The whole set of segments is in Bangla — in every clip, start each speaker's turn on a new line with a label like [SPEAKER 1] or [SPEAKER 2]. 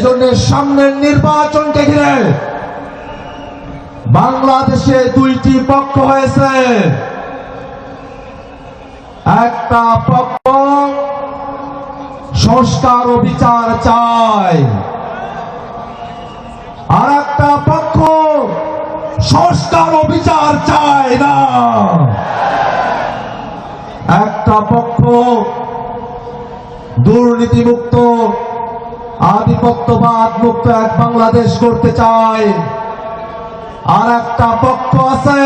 [SPEAKER 1] এই জন্য সামনের নির্বাচনকে ঘিরে বাংলাদেশে দুইটি পক্ষ হয়েছে। একটা পক্ষ সংস্কার ও বিচার চায়। আর একটা পক্ষ সংস্কার ও বিচার চায় না। একটা পক্ষ দুর্নীতিমুক্ত আধিপত্যবাদ মুক্ত এক বাংলাদেশ করতে চায় আর একটা পক্ষ আছে,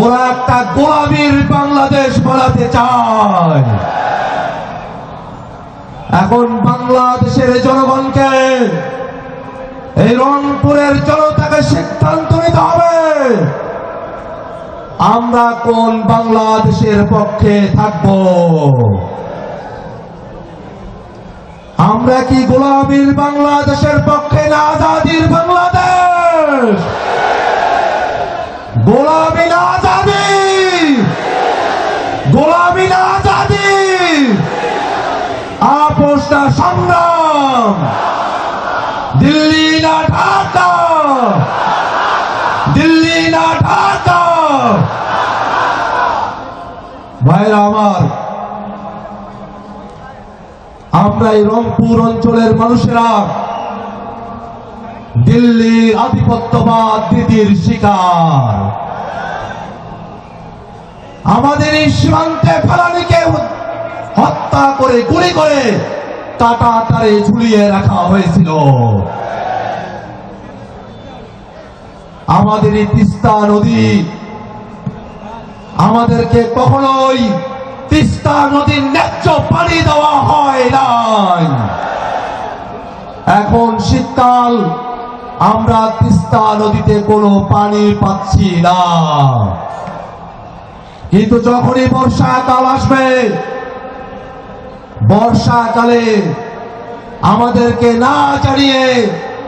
[SPEAKER 1] ওরা একটা গোলামীর বাংলাদেশ বানাতে চায়। এখন বাংলাদেশের জনগণকে এই রংপুরের জনতাকে সিদ্ধান্ত নিতে হবে। আমরা কোন বাংলাদেশের পক্ষে থাকব? আমরা কি গোলামীর বাংলাদেশের পক্ষে না আজাদির বাংলাদেশ? গোলামী না আজাদি? গোলামী না আজাদি? আপোষ না সংগ্রাম দিল্লি না ঢাকা? দিল্লি না ঢাকা? ভাইরা আমার আমরা এই রংপুর অঞ্চলের মানুষেরা দিল্লির আধিপত্যবাদ নীতির শিকার। আমাদের এই সীমান্তে ফেলানিকে হত্যা করে, গুলি করে কাটা তারে ঝুলিয়ে রাখা হয়েছিল। আমাদের এই তিস্তা নদী আমাদেরকে কখনোই তিস্তা নদীর ন্যায্য পানি দেওয়া হয় নাই। এখন শীতকাল, আমরা তিস্তা নদীতে কোনো পানি পাচ্ছি না। কিন্তু যখনই বর্ষাকাল আসবে, বর্ষাকালে আমাদেরকে না জানিয়ে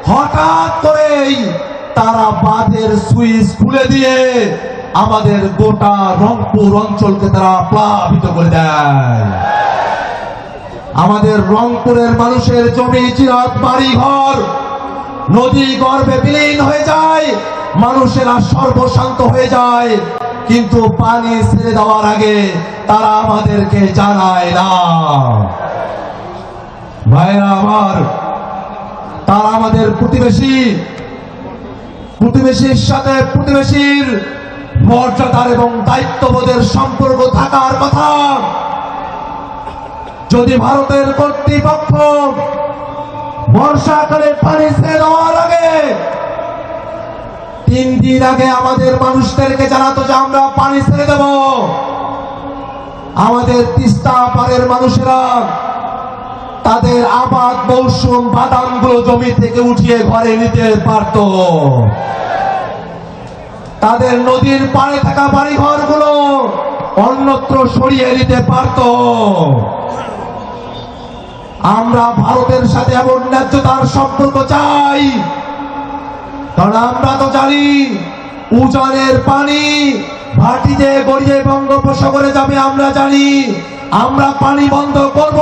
[SPEAKER 1] হঠাৎ করেই তারা বাঁধের সুইচ খুলে দিয়ে আমাদের গোটা রংপুর অঞ্চলকে তারা প্লাবিত করে দেয়। আমাদের রংপুরের মানুষের জমি চিরাত বাড়ি ঘর নদী গর্ভে বিলীন হয়ে যায়, মানুষেরা সর্বশান্ত হয়ে যায়, কিন্তু পানি ছেড়ে দেওয়ার আগে তারা আমাদেরকে জানায় না। ভাইরা আমার, তারা আমাদের প্রতিবেশী, প্রতিবেশীর সাথে প্রতিবেশীর মর্যাদার এবং দায়িত্ববোধের সম্পর্ক থাকার কথা। যদি ভারতের কর্তৃপক্ষ বর্ষাকালে পানি ছেড়ে দেওয়ার আগে তিন দিন আগে আমাদের মানুষদেরকে জানাতো যে আমরা পানি ছেড়ে দেব, আমাদের তিস্তা পাড়ের মানুষেরা তাদের আবাদ মৌসুম বাদামগুলো জমি থেকে উঠিয়ে ঘরে নিতে পারত। তাদের নদীর পাড়ে থাকা বাড়ি ঘরগুলো অন্যত্র সরিয়ে নিতে পারত। আমরা ভারতের সাথে এমন ন্যায্য ন্যায্যতার সম্পর্ক চাই। কারণ আমরা তো জানি, উজানের পানি ভাটিতে গড়িয়ে বঙ্গোপসাগরে যাবে, আমরা জানি। আমরা পানি বন্ধ করব